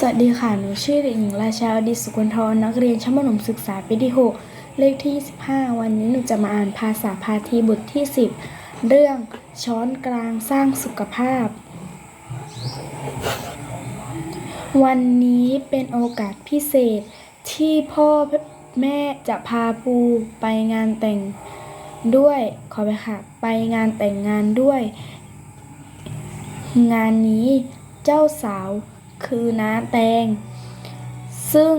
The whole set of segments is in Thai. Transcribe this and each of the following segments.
สวัสดีค่ะ หนูชื่อเด็กหญิงราชาอดิสุกุลทรนักเรียนชั้นประถมศึกษาปีที่ 6 เลขที่ 25 วันนี้หนูจะมาอ่านภาษาพาทีบทที่ 10 เรื่องช้อนกลางสร้างสุขภาพ วันนี้เป็นโอกาสพิเศษที่พ่อแม่จะพาภูไปงานแต่งด้วย ขอไปค่ะ ไปงานแต่งงานด้วย งานนี้เจ้าสาว คือน้าแตง ซึ่ง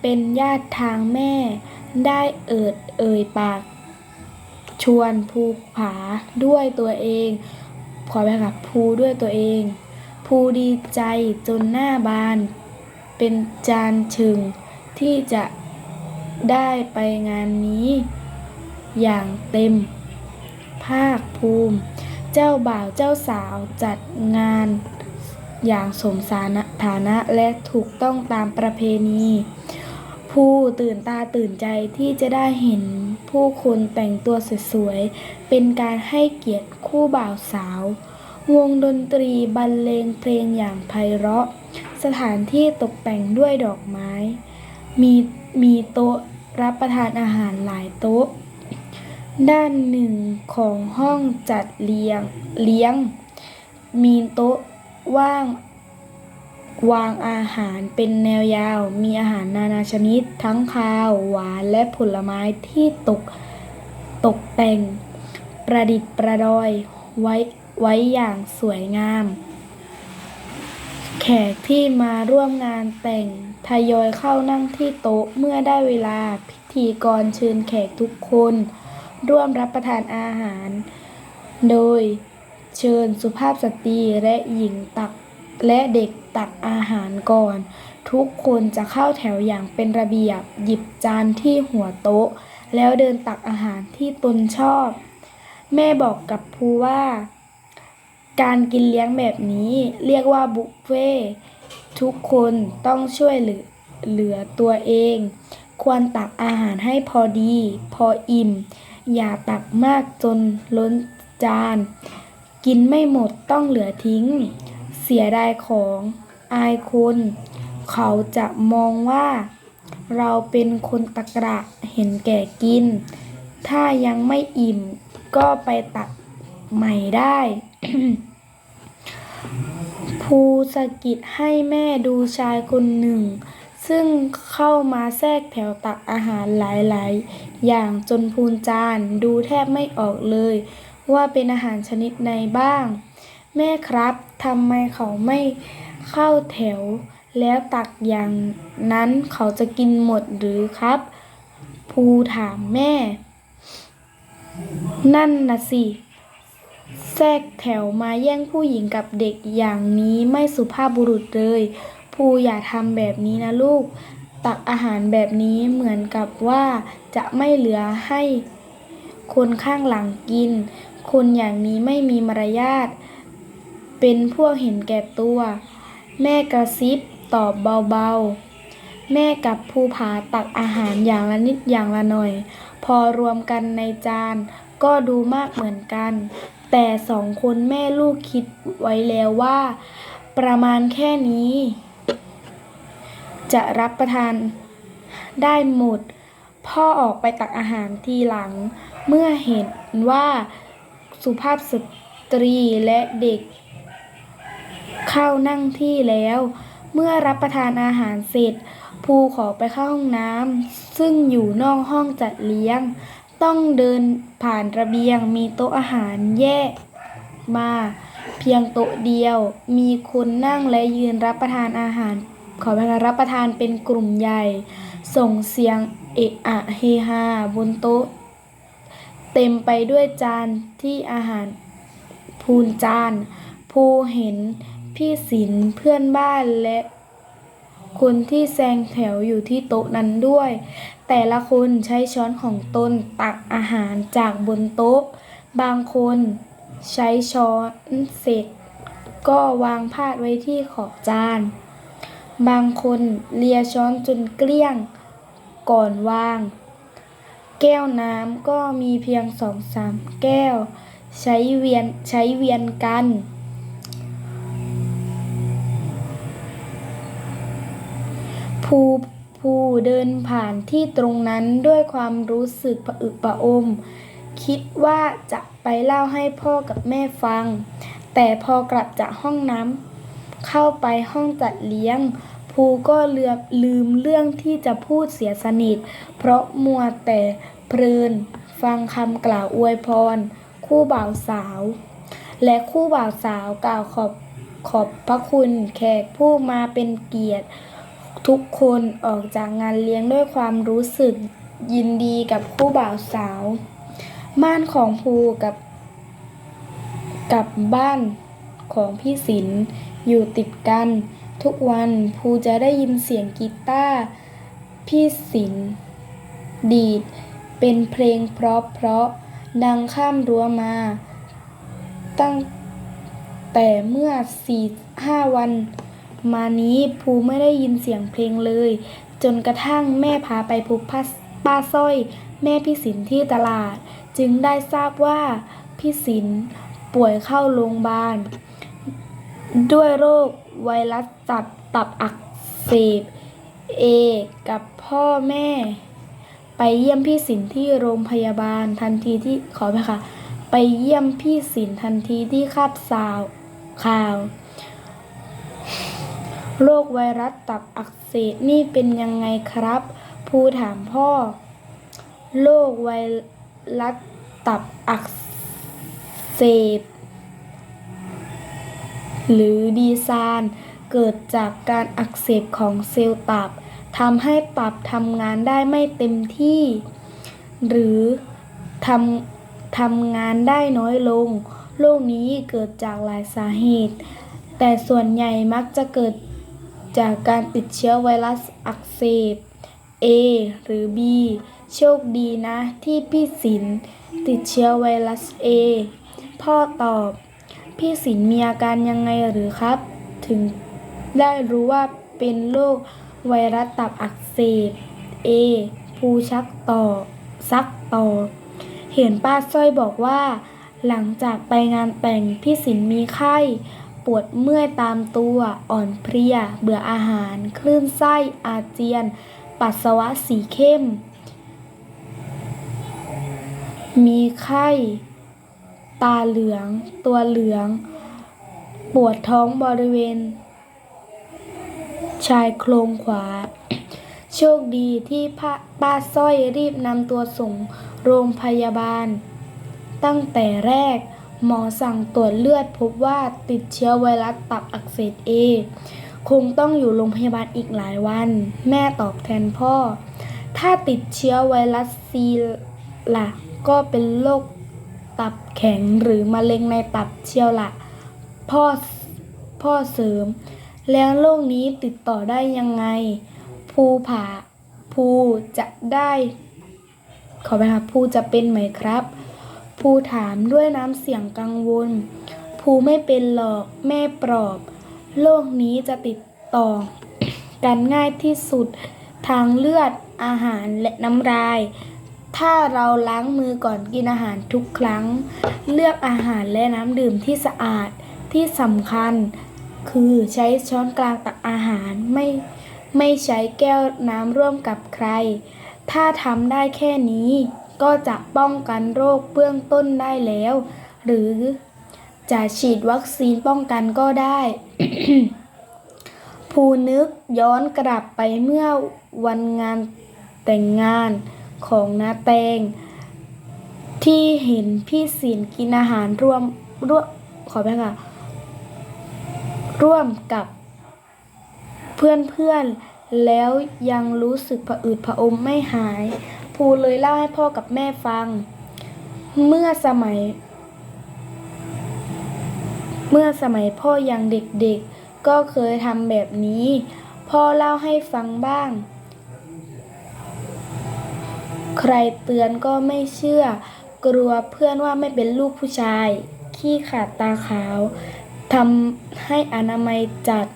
เป็นญาติทางแม่ได้เอิดเอ่ยปาก ชวนภูผาด้วยตัวเอง ขอไปค่ะภูด้วยตัวเอง ภูดีใจจนหน้าบาน เป็นจานชึงที่จะได้ไปงานนี้ อย่างเต็ม ภาคภูมิ เจ้าบ่าวเจ้าสาวจัดงาน อย่างสมสารฐานะและถูกต้องตามประเพณี ผู้ตื่นตาตื่นใจที่จะได้เห็นผู้คนแต่งตัวสวยๆ เป็นการให้เกียรติคู่บ่าวสาว วงดนตรีบรรเลงเพลงอย่างไพเราะ สถานที่ตกแต่งด้วยดอกไม้ มีมีโต๊ะรับประทานอาหารหลายโต๊ะ ด้านหนึ่งของห้องจัดเลี้ยงเลี้ยง มีโต๊ะ ว่างวางอาหารเป็นแนวยาว มีอาหารนานาชนิด ทั้งคาว หวานและผลไม้ที่ตกตกแต่ง ประดิษฐ์ประดอยไว้ไว้อย่างสวยงาม แขกที่มาร่วมงานแต่งทยอยเข้านั่งที่โต๊ะเมื่อได้เวลาพิธีกรเชิญแขกทุกคน ร่วมรับประทานอาหาร โดย เชิญสุภาพสตรีและหญิงตักและเด็กตักอาหารก่อน ทุกคนจะเข้าแถวอย่างเป็นระเบียบ หยิบจานที่หัวโต๊ะ แล้วเดินตักอาหารที่ตนชอบ แม่บอกกับภูว่า การกินเลี้ยงแบบนี้เรียกว่าบุฟเฟ่ทุกคนต้องช่วยเหลือเหลือตัวเอง ควรตักอาหารให้พอดี พออิ่ม อย่าตักมากจนล้นจาน กินไม่หมดต้องเหลือทิ้ง เสียดายของอายคน เขาจะมองว่า เราเป็นคนตะกระเห็นแก่กิน ถ้ายังไม่อิ่มก็ไปตักใหม่ได้ภูสกิดให้แม่ดูชายคนหนึ่ง ซึ่งเข้ามาแทรกแถวตักอาหารหลายๆ อย่างจนพูนจานดูแทบไม่ออกเลย ว่าเป็นอาหารชนิดใดบ้าง แม่ครับทำไมเขาไม่เข้าแถว แล้วตักอย่างนั้นเขาจะกินหมดหรือครับ ภูถามแม่ นั่นนะสิ แทรกแถวมาแย่งผู้หญิงกับเด็กอย่างนี้ไม่สุภาพบุรุษเลยภูอย่าทำแบบนี้นะลูก ตักอาหารแบบนี้เหมือนกับว่าจะไม่เหลือให้คนข้างหลังกิน คนอย่างนี้ไม่มีมารยาท เป็นพวกเห็นแก่ตัว แม่กระซิบตอบเบาๆ แม่กับภูผาตักอาหารอย่างละนิดอย่างละหน่อย พอรวมกันในจานก็ดูมากเหมือนกัน แต่สองคนแม่ลูกคิดไว้แล้วว่า ประมาณแค่นี้ จะรับประทานได้หมด พ่อออกไปตักอาหารทีหลัง เมื่อเห็นว่า สุภาพสตรีและเด็ก เข้านั่งที่แล้ว เมื่อรับประทานอาหารเสร็จ ภูขอไปเข้าห้องน้ำซึ่งอยู่นอกห้องจัดเลี้ยง ต้องเดินผ่านระเบียงมีโต๊ะอาหารแยกมาเพียงโต๊ะเดียว มีคนนั่งและยืนรับประทานอาหาร ขอพนักรับประทานเป็นกลุ่มใหญ่ ส่งเสียงเอะอะเฮฮาบนโต๊ะ เต็มไปด้วยจานที่อาหารพูนจาน ภูเห็นพี่ศิลป์เพื่อนบ้านและคนที่แซงแถวอยู่ที่โต๊ะนั้นด้วย แต่ละคนใช้ช้อนของตนตักอาหารจากบนโต๊ะ บางคนใช้ช้อนเสร็จ ก็วางพาดไว้ที่ขอบจาน บางคนเลียช้อนจนเกลี้ยง ก่อนวาง แก้วน้ำก็มีเพียงสองสามแก้ว ใช้เวียนใช้เวียนกัน ภูภูเดินผ่านที่ตรงนั้นด้วยความรู้สึกผะอึผะอม คิดว่าจะไปเล่าให้พ่อกับแม่ฟัง แต่พอกลับจากห้องน้ำเข้าไปห้องจัดเลี้ยง ภูก็เลือลืมเรื่องที่จะพูดเสียสนิท เพราะมัวแต่เพลิน ฟังคำกล่าวอวยพร คู่บ่าวสาว และคู่บ่าวสาวกล่าวขอบขอบพระคุณแขกผู้มาเป็นเกียรติ ทุกคนออกจากงานเลี้ยงด้วยความรู้สึกยินดีกับคู่บ่าวสาว บ้านของภูกับ กับบ้านของพี่ศิลป์อยู่ติดกัน ทุกวันภูจะได้ยินเสียงกีตาร์พี่ศิลดีด เป็นเพลงเพราะเพราะดังข้ามรั้วมา ตั้งแต่เมื่อสี่ห้าวัน มานี้ภูไม่ได้ยินเสียงเพลงเลย จนกระทั่งแม่พาไปพบป้าป้าสร้อย แม่พี่สินที่ตลาด จึงได้ทราบว่าพี่สินป่วยเข้าโรงพยาบาลด้วยโรค ไวรัสตับตับอักเสบเอกับพ่อแม่ ไปเยี่ยมพี่สินที่โรงพยาบาลทันทีที่ขอไปค่ะ ไปเยี่ยมพี่สินทันทีที่คาบสาวข่าวโรคไวรัสตับอักเสบนี่เป็นยังไงครับภูถามพ่อโรคไวรัสตับอักเสบ หรือดีซานเกิดจากการอักเสบของเซลล์ตับทำให้ตับทำงานได้ไม่เต็มที่ หรือทำทำงานได้น้อยลง โรคนี้เกิดจากหลายสาเหตุ แต่ส่วนใหญ่มักจะเกิดจากการติดเชื้อไวรัสอักเสบ A หรือ B โชคดีนะที่พี่สินติดเชื้อไวรัส A พ่อตอบ พี่สินมีอาการยังไงหรือครับ ถึงได้รู้ว่าเป็นโรคไวรัสตับอักเสบ A ภูชักต่อ ซักต่อ เห็นป้าสร้อยบอกว่า หลังจากไปงานแต่งพี่สินมีไข้ ปวดเมื่อยตามตัวอ่อนเพลีย เบื่ออาหาร คลื่นไส้อาเจียน ปัสสาวะสีเข้ม มีไข้ ตาเหลือง ตัวเหลือง ปวดท้องบริเวณ ชายโครงขวา โชคดีที่ป้าสร้อยรีบนำตัวส่งโรงพยาบาล ตั้งแต่แรกหมอสั่งตรวจเลือดพบว่าติดเชื้อไวรัสตับอักเสบเอคงต้องอยู่โรงพยาบาลอีกหลายวัน แม่ตอบแทนพ่อ ถ้าติดเชื้อไวรัสซีล่ะ ก็เป็นโรค ตับแข็งหรือมะเร็งในตับเชียวละพ่อพ่อเสริม แล้วโรคนี้ติดต่อได้ยังไง ภูผาภูจะได้ขอไปค่ะภูจะเป็นไหมครับภูถามด้วยน้ำเสียงกังวลภูไม่เป็นหรอกแม่ปลอบโรคนี้จะติดต่อกันง่ายที่สุดทางเลือดอาหารและน้ำลาย ถ้าเราล้างมือก่อนกินอาหารทุกครั้ง เลือกอาหารและน้ำดื่มที่สะอาดที่สำคัญ คือใช้ช้อนกลางตักอาหารไม่ไม่ใช้แก้วน้ำร่วมกับใคร ถ้าทำได้แค่นี้ ก็จะป้องกันโรคเบื้องต้นได้แล้ว หรือจะฉีดวัคซีนป้องกันก็ได้ ภูนึกย้อนกลับไปเมื่อวันงานแต่งงาน ของนาแตง ที่เห็นพี่ศิลกินอาหารร่วมร่วมขอไปค่ะ ร่วมกับเพื่อนๆ แล้วยังรู้สึกผะอืดผะอมไม่หาย ภูเลยเล่าให้พ่อกับแม่ฟัง เมื่อสมัย เมื่อสมัยพ่อยังเด็กๆ ก็เคยทำแบบนี้ พ่อเล่าให้ฟังบ้าง ใครเตือนก็ไม่เชื่อ กลัวเพื่อนว่าไม่เป็นลูกผู้ชาย ขี้ขาดตาขาวทำให้อนามัยจัด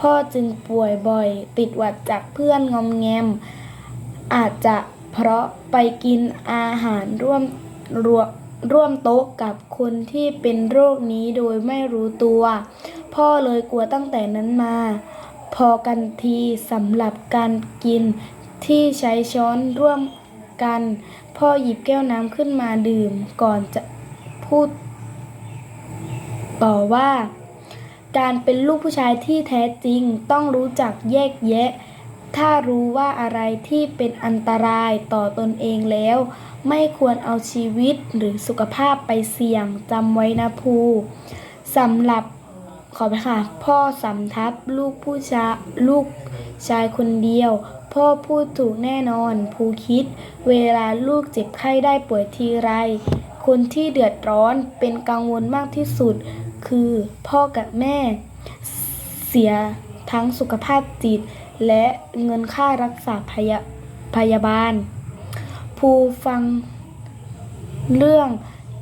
พ่อจึงป่วยบ่อย ติดหวัดจากเพื่อนงอมแงม อาจจะเพราะไปกินอาหารร่วมร่วมร่วมโต๊ะกับคนที่เป็นโรคนี้โดยไม่รู้ตัว พ่อเลยกลัวตั้งแต่นั้นมา พอกันทีสำหรับการกิน ที่ใช้ช้อนร่วมกัน พ่อหยิบแก้วน้ำขึ้นมาดื่มก่อนจะพูดต่อว่า การเป็นลูกผู้ชายที่แท้จริงต้องรู้จักแยกแยะ ถ้ารู้ว่าอะไรที่เป็นอันตรายต่อตนเองแล้ว ไม่ควรเอาชีวิตหรือสุขภาพไปเสี่ยงจำไว้นะภูสำหรับขอไปค่ะ พ่อสำทับลูกผู้ชายลูกชายคนเดียว พ่อพูดถูกแน่นอน ภูคิด เวลาลูกเจ็บไข้ได้ป่วยทีไร คนที่เดือดร้อนเป็นกังวลมากที่สุด คือพ่อกับแม่ เสียทั้งสุขภาพจิต และเงินค่ารักษาพยาพยาบาล ภูฟังเรื่อง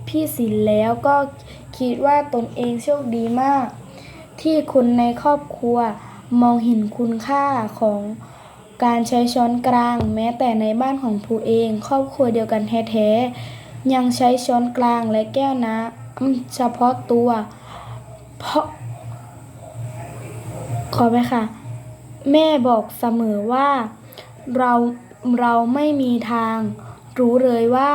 พี่ศิลแล้วก็คิดว่าตนเองโชคดีมาก ที่คนในครอบครัวมองเห็นคุณค่าของ การใช้ช้อนกลาง แม้แต่ในบ้านของภูเอง ครอบครัวเดียวกันแท้ๆยังใช้ช้อนกลางและแก้วน้ำเฉพาะตัว เพราะ ขอไปค่ะ แม่บอกเสมอว่า เราเราไม่มีทาง รู้เลยว่า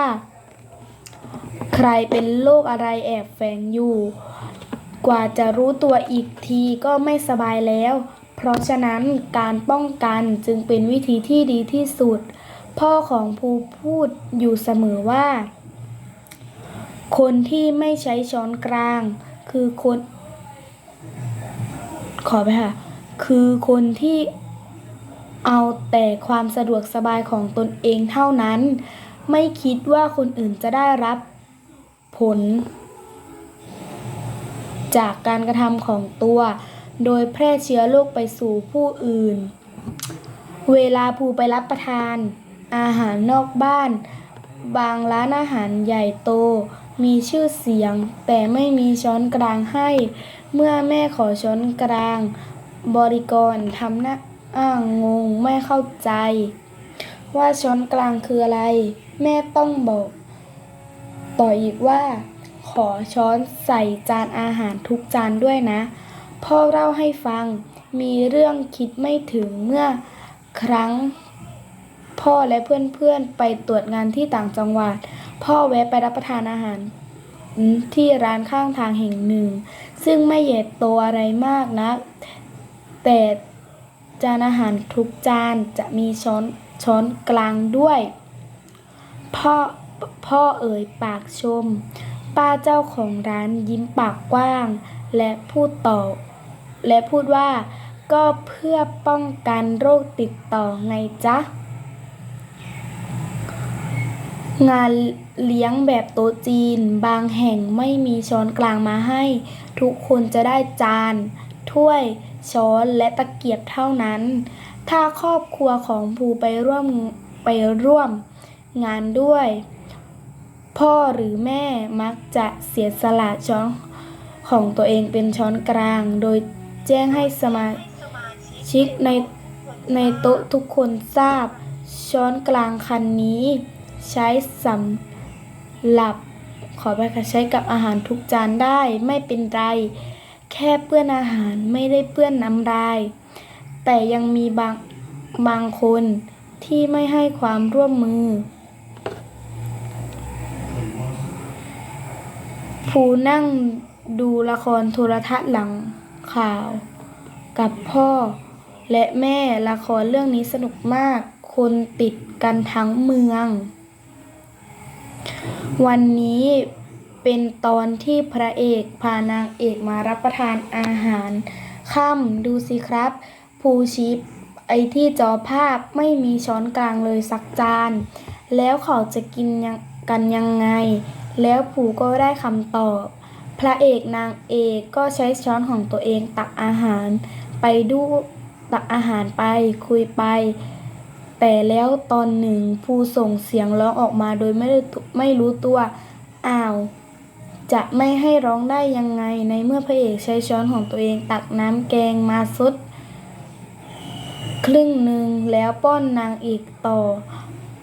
ใครเป็นโรคอะไรแอบแฝงอยู่ กว่าจะรู้ตัวอีกทีก็ไม่สบายแล้ว เพราะฉะนั้นการป้องกันจึงเป็นวิธีที่ดีที่สุด พ่อของภูพูดอยู่เสมอว่า คนที่ไม่ใช้ช้อนกลาง คือคน ขอไปค่ะ คือคนที่เอาแต่ความสะดวกสบายของตนเองเท่านั้น ไม่คิดว่าคนอื่นจะได้รับผล จากการกระทำของตัว โดยแพร่เชื้อโรคไปสู่ผู้อื่น เวลาภูไปรับประทาน อาหารนอกบ้าน บางร้านอาหารใหญ่โต มีชื่อเสียง แต่ไม่มีช้อนกลางให้ เมื่อแม่ขอช้อนกลาง บริกรทำหน้าอ้างงงไม่เข้าใจ ว่าช้อนกลางคืออะไร แม่ต้องบอก ต่ออีกว่า ขอช้อนใส่จานอาหารทุกจานด้วยนะ พ่อเล่าให้ฟัง มีเรื่องคิดไม่ถึงเมื่อครั้ง พ่อและเพื่อนๆไปตรวจงานที่ต่างจังหวัด พ่อแวะไปรับประทานอาหาร ที่ร้านข้างทางแห่งหนึ่ง ซึ่งไม่ใหญ่โตอะไรมากนะแต่จานอาหารทุกจานจะมีช้อนช้อนกลางด้วย พ่อพ่อเอ่ยปากชม ป้าเจ้าของร้านยิ้มปากกว้าง และพูดต่อ และพูดว่า ก็เพื่อป้องกันโรคติดต่อไงจ๊ะ งานเลี้ยงแบบโต๊ะจีน บางแห่งไม่มีช้อนกลางมาให้ ทุกคนจะได้จาน ถ้วย ช้อนและตะเกียบเท่านั้น ถ้าครอบครัวของภูไปร่วมไปร่วมงานด้วย พ่อหรือแม่มักจะเสียสละช้อนของตัวเองเป็นช้อนกลางโดย แจ้งให้สมาชิกในในโต๊ะทุกคนทราบ ช้อนกลางคันนี้ ใช้สำหรับขอไปค่ะใช้กับอาหารทุกจานได้ไม่เป็นไร แค่เปื้อนอาหารไม่ได้เปื้อนน้ำลาย แต่ยังมีบางบางคนที่ไม่ให้ความร่วมมือภูนั่งดูละครโทรทัศน์หลัง ข่าว กับพ่อ และแม่ละครเรื่องนี้สนุกมาก คนติดกันทั้งเมือง วันนี้เป็นตอนที่พระเอกพานางเอกมารับประทานอาหารค่ำดูสิครับ ภูชิปไอที่จอภาพไม่มีช้อนกลางเลยสักจาน แล้วเขาจะกินกันยังไง แล้วผูก็ได้คำตอบ ระเอกนางเอกก็ใช้ช้อนของตัวเองตักอาหาร ไปดูตักอาหารไปคุยไป แต่แล้วตอนหนึ่งภูส่งเสียงร้องออกมาโดยไม่ได้ไม่รู้ตัวอ้าว จะไม่ให้ร้องได้ยังไงในเมื่อพระเอกใช้ช้อนของตัวเองตักน้ำแกงมาซดครึ่งหนึ่งแล้วป้อนนางเอกต่อ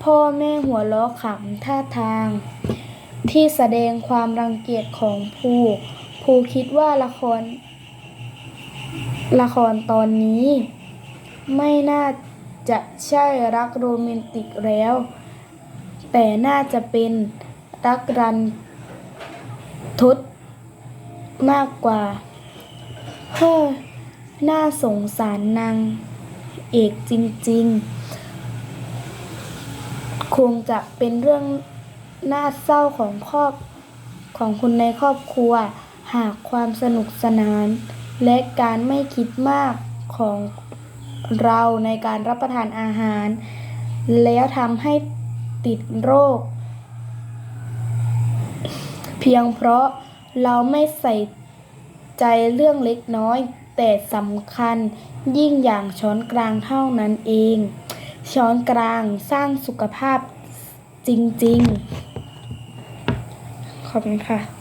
พ่อแม่หัวล้อขำท่าทาง ที่แสดงความรังเกียจของภูภูคิดว่าละคร ละครตอนนี้ ไม่น่าจะใช่รักโรแมนติกแล้ว แต่น่าจะเป็นรักรันทดมากกว่าเฮ้อน่าสงสารนางเอกจริงๆ คงจะเป็นเรื่อง น่าเศร้าของครอบของคนในครอบครัว หากความสนุกสนาน และการไม่คิดมากของเราในการรับประทานอาหาร แล้วทำให้ติดโรค เพียงเพราะเราไม่ใส่ใจเรื่องเล็กน้อย แต่สำคัญยิ่งอย่างช้อนกลางเท่านั้นเอง ช้อนกลางสร้างสุขภาพจริง ๆ ขอบคุณค่ะ